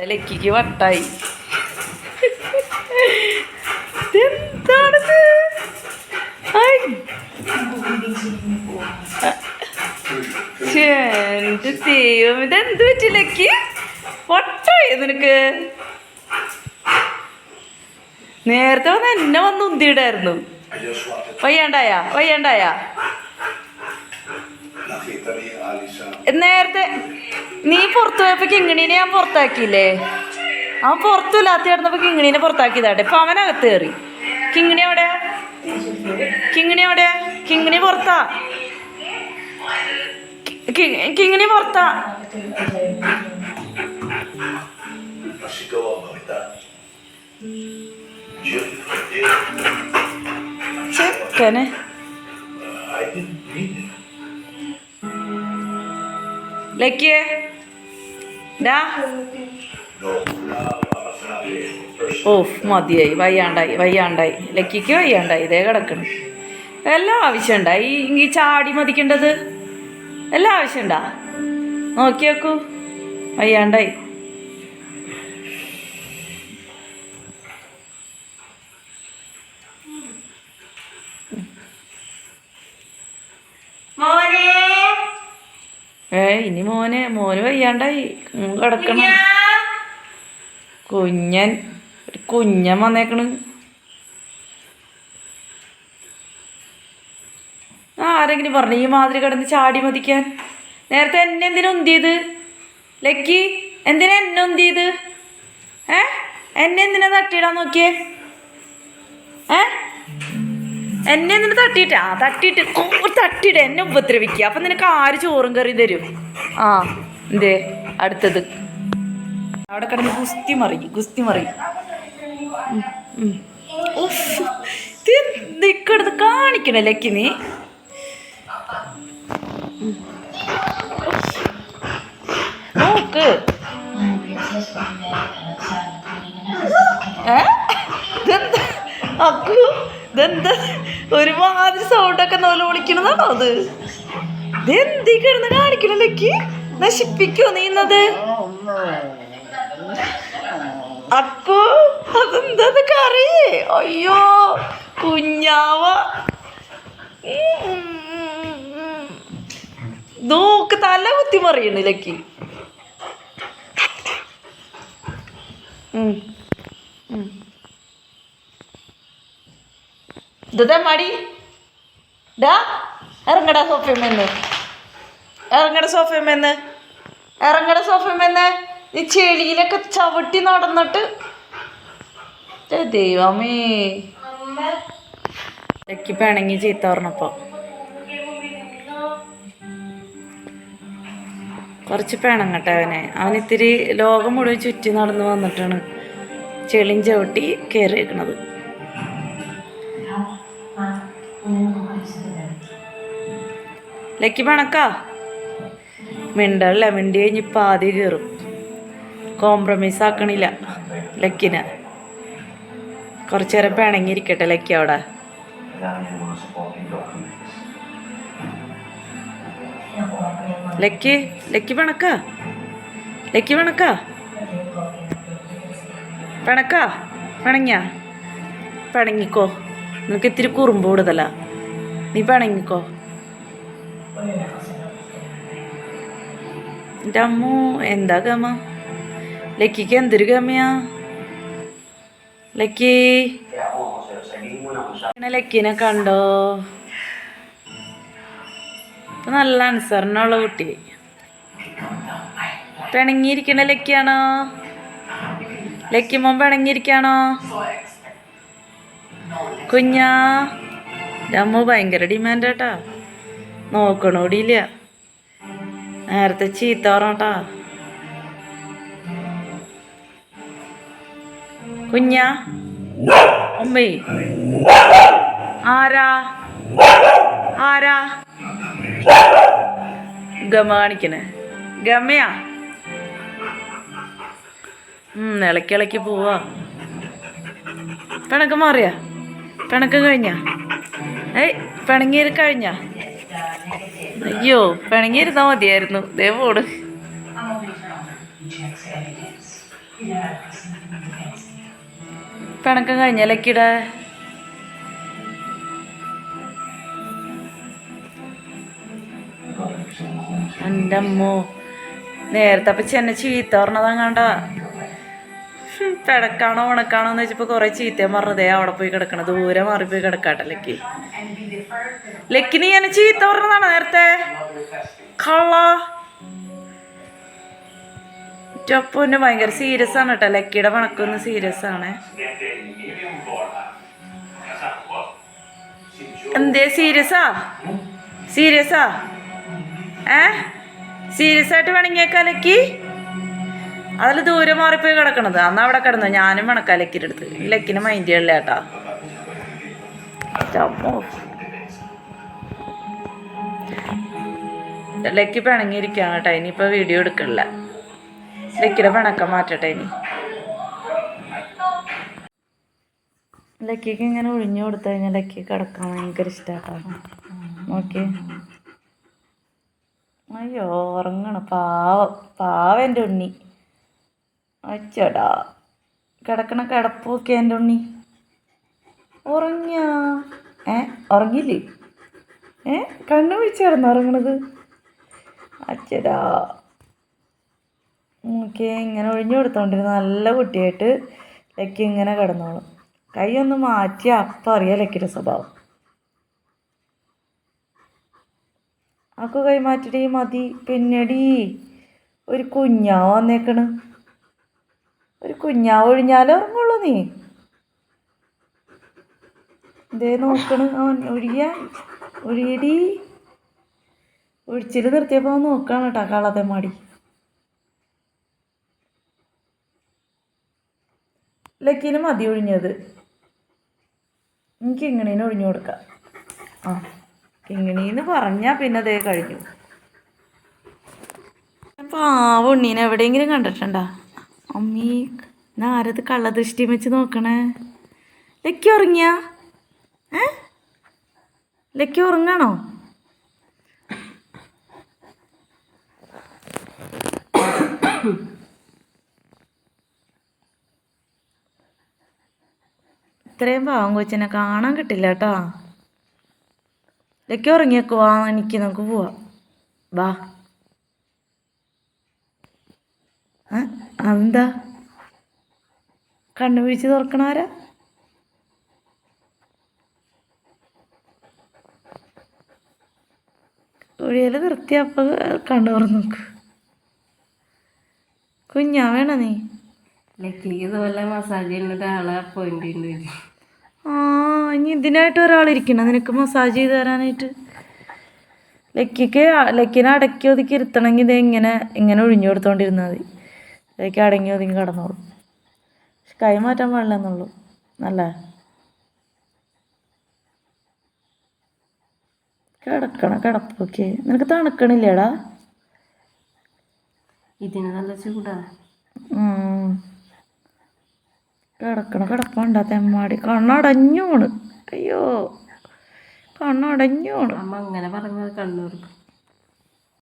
ലക്കിക്ക് വട്ടായി. എന്താണിത് എന്ത് ദൈവം. ഇതെന്ത് പറ്റി ലക്കി വട്ടായി നിനക്ക്. നേരത്തെ വന്ന് എന്നെ വന്ന് ഉന്തിയിടായിരുന്നു. വയ്യാണ്ടായ വയ്യാണ്ടായ. നേരത്തെ നീ പുറത്തു പോയപ്പോ കിങ്ങിണീനെ ഞാൻ പുറത്താക്കിയില്ലേ? അവൻ പുറത്തുമില്ലാത്ത കിടന്നപ്പോ കിങ്ങിണീനെ പുറത്താക്കിയതാട്ടെ. ഇപ്പൊ അവനകത്ത് കയറി. കിങ്ങിണി എവിടെയാ കിങ്ങിണി എവിടെ? കിങ്ങിണി പുറത്താ. കിങ്ങിണി പുറത്താ. ചെക്കനെ. ലക്കിയേ. ഡാ. ഓഫ് മതിയായി. വയ്യാണ്ടായി വയ്യാണ്ടായി. ലക്കിക്ക് വയ്യാണ്ടായി. ഇതേ കിടക്കണം എല്ലാം ആവശ്യമുണ്ടായി ഈ ചാടി മതിക്കേണ്ടത്? എല്ലാം ആവശ്യമുണ്ടാ നോക്കി നോക്കൂ വയ്യാണ്ടായി. ഏ ഇനി മോന് മോന് വയ്യാണ്ടായി. കിടക്കണം. കുഞ്ഞൻ ഒരു കുഞ്ഞൻ വന്നേക്കണ്. ആരെങ്കിലും പറഞ്ഞു ഈ മാതിരി കിടന്ന് ചാടി മതിക്കാൻ. നേരത്തെ എന്നെ എന്തിനാ ഉന്തിയത്? ലക്കി എന്തിനാ എന്നെ ഉന്തിയത്? ഏ എന്നെ എന്തിനാ തട്ടിയിടാൻ നോക്കിയേ? ഏ? എന്നെ നിന്ന് തട്ടിയിട്ട്. ആ തട്ടിയിട്ട്. തട്ടിട്ട് തട്ടിയിട്ട് എന്നെ ഉപദ്രവിക്കുക. അപ്പം നിനക്ക് ആര് ചോറും കറി തരും? ആ എന്തേ? അടുത്തത്. അവിടെ കിടന്ന് ഗുസ്തി മറി ഗുസ്തി മറി ഈ കാണിക്കണ ലക്കി നീ? ഉം. നോക്ക്. ഏ? അക്കു. ഇതെന്താ? ഒരുമാതിരി സൗണ്ടൊക്കെ നോല വിളിക്കണതാണോ അത്? ഇതെന്തി കിടന്ന് കാണിക്കണല്ലേക്ക് നശിപ്പിക്കോ നീ ഇന്നത്? അക്കു അതെന്താ കറിയേ അയ്യോ കുഞ്ഞാവ. നോക്ക് തല കുത്തി മറിയണിലേക്ക് ഇതാ മടി. ഡാ ഇറങ്ങടാ സോഫയമ്മന്ന് ഇറങ്ങട സോഫയമ്മന്ന് ഇറങ്ങട സോഫയമ്മന്ന് ഈ ചെളിയിലൊക്കെ ചവിട്ടി നടന്നിട്ട്. ദൈവമേ. ഇടയ്ക്ക് പിണങ്ങി ചീത്ത പറഞ്ഞപ്പോ. കുറച്ച് പിണങ്ങട്ടെ അവനെ. അവൻ ഇത്തിരി ലോകം മുഴുവൻ ചുറ്റി നടന്നു വന്നിട്ടാണ് ചെളിയും ചവിട്ടി കയറിയേക്കണത് ലക്കി പണക്കാ? മിണ്ടല്ല മിണ്ടി കഴിഞ്ഞ് പാതി കയറും കോംപ്രമൈസ് ആക്കണില്ല ലക്കിന്. കുറച്ചു പിണങ്ങിയിരിക്കട്ടെ ലക്കി അവിടെ. ലക്കി ലക്കി പിണക്കാ? ലക്കി പിണക്കാ? പിണക്കാ? പിണങ്ങിയാ? പിണങ്ങിക്കോ. നിനക്ക് ഇത്തിരി കുറുമ്പ് കൂടുതലാ. നീ പിണങ്ങിക്കോ. എന്റെ അമ്മു എന്താ ഗമ? ലക്കിക്ക് എന്തൊരു ഗമയാ? ലക്കി. ലക്കിനെ കണ്ടോ? നല്ല അനുസരണമുള്ള കുട്ടി. പിണങ്ങിയിരിക്കണ ലക്കിയാണോ? ലക്കിമോൻ പിണങ്ങിയിരിക്കാണോ? കുഞ്ഞാ അമ്മ ഭയങ്കര ഡിമാൻഡ് കേട്ടാ നോക്കണോടിയില്ല നേരത്തെ ചീത്ത പറഞ്ഞട്ടാ. കുഞ്ഞാ ഉമ്മേ. ആരാ? ആരാ? ഗമ കാണിക്കണേ. ഗമയാ? ഇളക്കി ഇളക്കി പോവാ. പിണക്കം മാറിയാ? പിണക്കം കഴിഞ്ഞ? ഏയ് പിണങ്ങിയത് കഴിഞ്ഞ? അയ്യോ പിണങ്ങിയിരുന്നാ മതിയായിരുന്നു. ദേവോട് പിണക്കം കഴിഞ്ഞ ലക്കിയുടെ എന്റെ അമ്മോ നേരത്തെ അപ്പൊ ചെന്നെ ചീത്ത പറഞ്ഞതങ്ങാണ്ട. പിടക്കാണോ ഉണക്കാണോ എന്ന് വെച്ചപ്പോ കൊറേ ചീത്തയും പറഞ്ഞതേ. അവിടെ പോയി കിടക്കണ ദൂരെ മാറിപ്പോയി കിടക്കാട്ടെ ലക്കി. ലക്കിന് ഞാൻ ചീത്ത പറഞ്ഞതാണ് നേരത്തെ. കള്ള. ഭയങ്കര സീരിയസ് ആണ് കേട്ടോ ലക്കിയുടെ പണക്കൊന്ന് സീരിയസ് ആണ്. എന്തേ സീരിയസാ സീരിയസാ ഏ? സീരിയസ് ആയിട്ട് വേണമെങ്കിൽ ലക്കി? അതിൽ ദൂരെ മാറിപ്പോയി കിടക്കണത്. അന്ന് അവിടെ കിടന്നു ഞാനും അടുത്ത്. ലക്കിന് മൈൻഡ് ചെയ്യണില്ല കേട്ടാ. ലക്കി പിണങ്ങിയിരിക്കുകയാണ് കേട്ടോ. ഇനിയിപ്പോൾ വീഡിയോ എടുക്കണില്ല. ലക്കിയുടെ പിണക്കം മാറ്റട്ടെ ഇനി. ലക്കിക്ക് ഇങ്ങനെ ഒഴിഞ്ഞു കൊടുത്തു കഴിഞ്ഞാൽ ലക്കി കിടക്കാൻ ഭയങ്കര ഇഷ്ടമാട്ടോ നോക്കി അയ്യോ ഉറങ്ങണം. പാവ. പാവ എന്റെ ഉണ്ണി. അച്ചടാ. കിടക്കണ കിടപ്പൊക്കെ എന്റെ ഉണ്ണി. ഉറങ്ങിയ? ഏ ഉറങ്ങില്ലേ ഏ കണ്ണു വിളിച്ചായിരുന്നു ഉറങ്ങണത്? അച്ചടാ. ഓക്കെ ഇങ്ങനെ ഒഴിഞ്ഞു കൊടുത്തോണ്ടിരുന്ന നല്ല കുട്ടിയായിട്ട് ലക്കി ഇങ്ങനെ കിടന്നോളും. കൈ ഒന്ന് മാറ്റി അപ്പം അറിയാം ലക്കിന്റെ സ്വഭാവം. അക്കു കൈ മാറ്റിടീ മതി. പിന്നടി ഒരു കുഞ്ഞാ വന്നേക്കണ്. ഒരു കുഞ്ഞാവ് ഒഴിഞ്ഞാലേ ഉറങ്ങുള്ളൂ നീ. എന്തേ നോക്കണു. അവൻ ഒഴിയ. ഒഴിയടി. ഒഴിച്ചിൽ നിർത്തിയപ്പോൾ നോക്കാണ് കേട്ടോ കളതെ മാടി. ലക്കിന് മതി ഒഴിഞ്ഞത്. എനിക്ക് ഇങ്ങണീന് ഒഴിഞ്ഞു കൊടുക്കാം. ആ കിങ്ങിണീന്ന് പറഞ്ഞാൽ പിന്നെ അതേ കഴിഞ്ഞു. പാവ ഉണ്ണീനെ എവിടെയെങ്കിലും കണ്ടിട്ടുണ്ടാ? അമ്മീ ഞാൻ ആരത് കള്ളദൃഷ്ടി വെച്ച് നോക്കണേ? ലക്കി ഉറങ്ങിയ? ഏ? ലക്കി ഉറങ്ങണോ? ഇത്രയും പാവം കൊച്ചിനെ കാണാൻ കിട്ടില്ല കേട്ടോ. ലക്കി ഉറങ്ങിയേക്കുവാ എനിക്ക് നമുക്ക് പോവാം. വാ. അതെന്താ? കണ്ണു പിടിച്ച് തുറക്കണാരാ ഒഴിയൽ നിർത്തിയപ്പോ കണ്ണു തുറന്നു നോക്ക്. കുഞ്ഞാ വേണ നീ? ഇതുപോലെ മസാജ് ചെയ്യുന്ന ഒരാളെ പോയിന്റ് ഉണ്ട് ആ ഇനി ഇതിനായിട്ട് ഒരാളിരിക്കണം നിനക്ക് മസാജ് ചെയ്ത് തരാനായിട്ട്? ലക്കിക്ക് ലക്കിനെ അടക്കി ഒതുക്കി ഇരുത്തണമെങ്കിൽ ഇത് എങ്ങനെ ഇങ്ങനെ ഒഴിഞ്ഞു കൊടുത്തോണ്ടിരുന്നാൽ മതി ലക്കി അടങ്ങി ഒതുങ്ങി കിടന്നോളും. പക്ഷെ കൈമാറ്റാൻ പാടില്ല എന്നുള്ളൂ നല്ല കിടക്കണം കിടപ്പൊക്കെ നിനക്ക് തണുക്കണില്ലേടാ? ഇതിന് നല്ല ചൂടാ. കിടക്കണ കിടക്കണം കിടപ്പുണ്ടാ തെമ്മാടി. കണ്ണടഞ്ഞോണ്. അയ്യോ കണ്ണടഞ്ഞോണ്. അമ്മ അങ്ങനെ പറഞ്ഞത് കണ്ണൂർക്ക്.